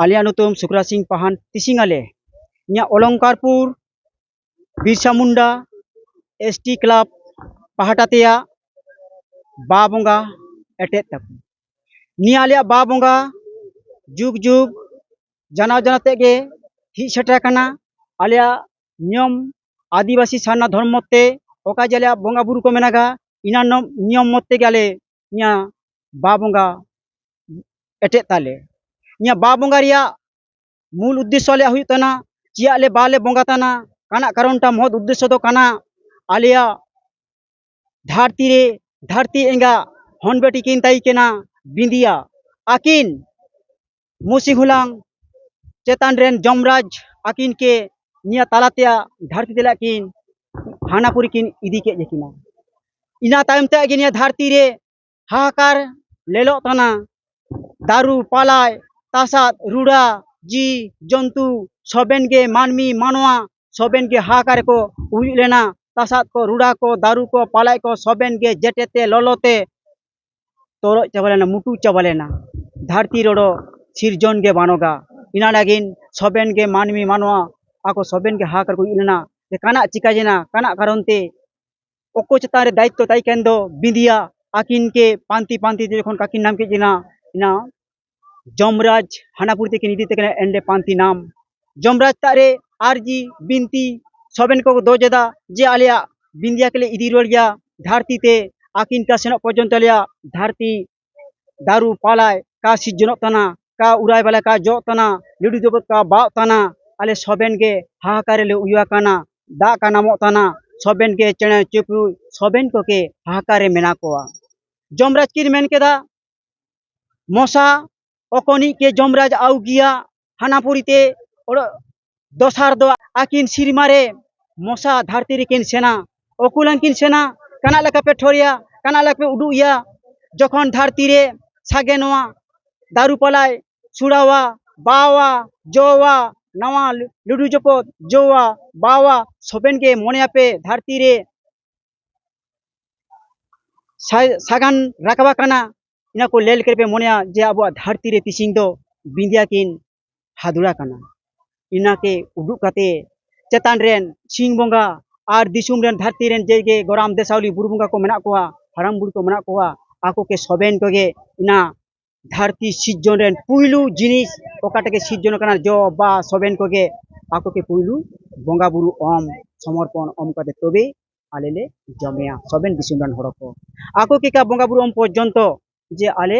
ᱟᱞᱮᱭᱟᱜ ᱧᱩᱛᱩᱢ ᱥᱩᱠᱨᱟ ᱥᱤᱝ ᱯᱟᱦᱟᱱ ᱛᱤᱥᱤᱝ ᱟᱞᱮ ᱤᱧᱟᱹᱜ ᱚᱞᱚᱝᱠᱟᱨᱯᱩᱨ ᱵᱤᱨᱥᱟ ᱢᱩᱱᱰᱟ ᱮᱥᱴᱤ ᱠᱞᱟᱵ ᱯᱟᱦᱴᱟ ᱛᱮᱭᱟᱜ ᱵᱟ ᱵᱚᱸᱜᱟ ᱮᱴᱮᱫ ᱛᱟᱠᱚ ᱱᱤᱭᱟᱹ ᱟᱞᱮᱭᱟᱜ ᱵᱟ ᱵᱚᱸᱜᱟ ᱡᱩᱜᱽ ᱡᱩᱜᱽ ᱡᱟᱱᱟᱣ ᱡᱟᱱᱟᱣ ᱛᱮᱜᱮ ᱦᱮᱡ ᱥᱮᱴᱮᱨ ᱟᱠᱟᱱᱟ ᱟᱞᱮᱭᱟᱜ ᱱᱤᱭᱚᱢ ᱟᱹᱫᱤᱵᱟᱹᱥᱤ ᱥᱟᱨᱱᱟ ᱫᱷᱚᱨᱢᱚ ᱛᱮ ᱚᱠᱟ ᱡᱮ ᱟᱞᱮᱭᱟᱜ ᱵᱚᱸᱜᱟ ᱵᱩᱨᱩ ᱠᱚ ᱢᱮᱱᱟᱜᱟ ᱤᱱᱟ ᱱᱤᱭᱚᱢ ᱢᱚᱛ ᱛᱮᱜᱮ ᱟᱞᱮ ᱱᱤᱭᱟᱹ ᱵᱟ ᱵᱚᱸᱜᱟ ᱮᱴᱮᱫ ᱛᱟᱞᱮ यहाँ बा बोंगा रिया मूल उद्देश्य आलिया हुई तना चिया ले बा ले बोंगा तना काना कारण टा महत उद्देश्य तो काना आलिया धरती रे धरती एंगा हन बेटी किन ताई केना बिंदिया आकिन मुसी हुलांग चेतान रेन जमराज आकिन के निया तालातिया धरती दिला किन हानापुरी किन इदी के जेकिना ina tayam te agin ya dharti re hakar lelok tana daru palai তাসাদ রুড়া, জি, জন্তু সবেনগে মানমি, মানোয়া সবেনগে হাকারে কো উইলেনা তাসাদ কো রুড়া কো দারু কো পালাই কো সবেনগে জেটেতে, ললতে, তরো চাবালেনা, মুটু চাবালেনা, ধারতি রড়ো সিরজনগে বানোগা ইনা লাগিন সবেনগে মানমি, মানোয়া, আকো সবেনগে হাকার কো উইলেনা, যে কানা চিকাজেনা, কানা কারণতে অকো চেতারে দায়িত্ব তাই কেন্দ্র বিঁধিয়া, আকিনকে পান্তি পান্তি যখন কাকির নামকে জেনা না যমরাজ হানাপুর থেকে নিদিতে কেন এন্ডে পান্তি নাম। যমরাজ তারে আরজি, বিনতি, সবেন কো দোজেদা যে আলিয়া, বিন্দিয়া কেলে ইদি রড়িয়া ধারতিতে আকিন কা সেনক পর্যন্ত আলিয়া, ধারতি দারু পালায়, কা সিজনক তানা, কা উড়াই বেলা কা জ তানা, লিডু জগৎ কা বা তানা, আলে সবেন গে হাহাকারে লে উয়া কানা, দা কা নামক তানা, সবেন গে চেণে চুপড়ু সবেন কো কে হাহাকারে মেনা কোয়া। যমরাজ কির মেন কেদা? মশা অকনি কে যমরাজ আউ গিয়া হানাপুরিতে দশার দো আকিন সিরমারে মশা ধারতি রেকিন সেনা অকুলাঙ্কিন সেনা, কানা লেখা পে ঠরিয়া, কানা লেখা পে উডুইয়া যখন ধারতি রে সাগে নোয়া, দারু পালায় সুড়াওয়া বাওয়া জোয়া নাওয়া, লুডু জপত জোয়া বাওয়া সবেন গে মনে আপে ᱤᱱᱟ ᱠᱚ ᱞᱟᱹᱭ ᱞᱮᱠᱟ ᱯᱮ ᱢᱚᱱᱮᱭᱟ ᱡᱮ ᱟᱵᱚᱣᱟᱜ ᱫᱷᱟᱹᱨᱛᱤ ᱨᱮ ᱛᱤᱥᱤᱧ ᱫᱚ ᱵᱤᱸᱫᱤᱭᱟᱠᱤᱱ ᱦᱟᱫᱩᱲᱟ ᱠᱟᱱᱟ ᱤᱱᱟᱠᱮ ᱩᱰᱩᱠ ᱠᱟᱛᱮ ᱪᱮᱛᱟᱱ ᱨᱮᱱ ᱥᱤᱝ ᱵᱚᱸᱜᱟ ᱟᱨ ᱫᱤᱥᱚᱢ ᱨᱮᱱ ᱫᱷᱟᱹᱨᱛᱤ ᱨᱮᱱ ᱡᱮᱜᱮ ᱜᱚᱨᱟᱢ ᱫᱮᱥᱟᱣᱞᱤ ᱵᱩᱨᱩ ᱵᱚᱸᱜᱟ ᱠᱚ ᱢᱮᱱᱟᱜ ᱠᱚᱣᱟ ᱦᱟᱲᱟᱢ ᱵᱩᱲᱦᱤ ᱠᱚ ᱢᱮᱱᱟᱜ ᱠᱚᱣᱟ ᱟᱠᱚ ᱠᱮ ᱥᱚᱵᱮᱱ ᱠᱚᱜᱮ ᱤᱱᱟ ᱫᱷᱟᱹᱨᱛᱤ ᱥᱤᱨᱡᱚᱱ ᱨᱮᱱ ᱯᱩᱭᱞᱩ ᱡᱤᱱᱤᱥ ᱚᱠᱟᱴᱟᱜᱮ ᱥᱤᱨᱡᱚᱱ ᱠᱟᱱᱟ ᱡᱚ ᱵᱟ ᱥᱚᱵᱮᱱ ᱠᱚᱜᱮ ᱟᱠᱚ ᱠᱮ ᱯᱩᱭᱞᱩ ᱵᱚᱸᱜᱟ ᱵᱩᱨᱩ ᱚᱢ ᱥᱚᱢᱚᱨᱯᱚᱱ ᱚᱢ ᱠᱟᱛᱮ ᱛᱚᱵᱮ ᱟᱞᱮ ᱞᱮ ᱡᱚᱢᱮᱭᱟ ᱥᱚᱵᱮᱱ ᱫᱤᱥᱚᱢ ᱨᱮᱱ ᱦᱚᱲ ᱠᱚ ᱟᱠᱚ ᱠᱮᱠᱟ ᱵᱚᱸᱜᱟ ᱵᱩᱨᱩ ᱚᱢ ᱯᱚᱨᱡᱚᱱᱛᱚ যে আলে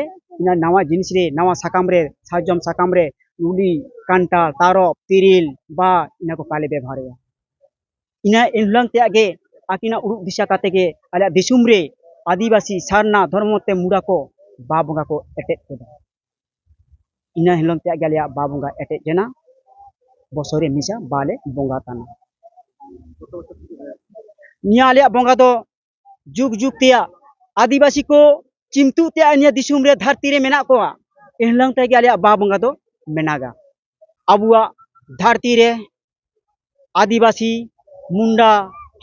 নামা জিনিস রে নামা সাকামরে সাজম সাকামরে উলি কান্টা তারপ তিরিল বা ইনাকো কালে ব্যবহার। ইনা এনহুলাং তে আগে, আকিনা উড়ুক দিশা কাতেগে আলে দিশুম রে আদিবাসী সারনা ধর্মতে মুড়াকো বা বঙ্গা কো এটেট কেদা ইনা হেলং তে আগে আলে বা বঙ্গা এটেট জেনা, বছরে মিশা বালে বঙ্গা তানা। নিয়া আলে বঙ্গা তো যুগ যুগ তেয়া আদিবাসী কো চিমতু তেয়া নিয়া দিসুম ধারতি মেনা এহলং তে আলিয়া বা বঙ্গা দো মেনাগা আবুয়া ধারতি আদিবাসী মুন্ডা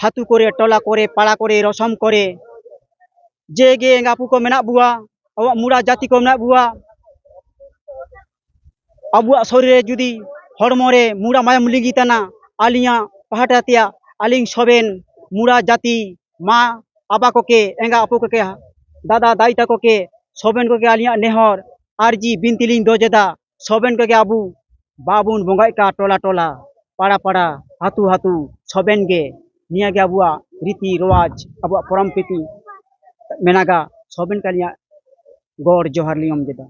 হাতু করে টলা করে পাড়া করে রসম করে যে গে গাপু কো মেনা বুয়া আওয়া মুড়া জাতি কো মেনা আবুয়া শরীরে যদি হড়মরে মুড়া মায়াম লিগি তানা আলিয়া পাহাটা তিয়া আলিং সবেন মুড়া জাতি মা আবা কোকে এঙ্গা দাদা দাই তাকে সবেন কে আলিয়া নেহর, আরজি বিনতিলিং দোজেদা, সবেন ᱠᱚᱜᱮ আবু। বাবুন বঙ্গাই কা টলা টলা, পাড়া পাড়া, হাতু হাতু, সবেন গে, নিয়া গে আবুয়া, রীতি রোয়াজ আবুয়া পরম প্রীতি মেনাগা, সবেন কালিয়া গড় ᱞᱤᱧ লিয়ম যেদা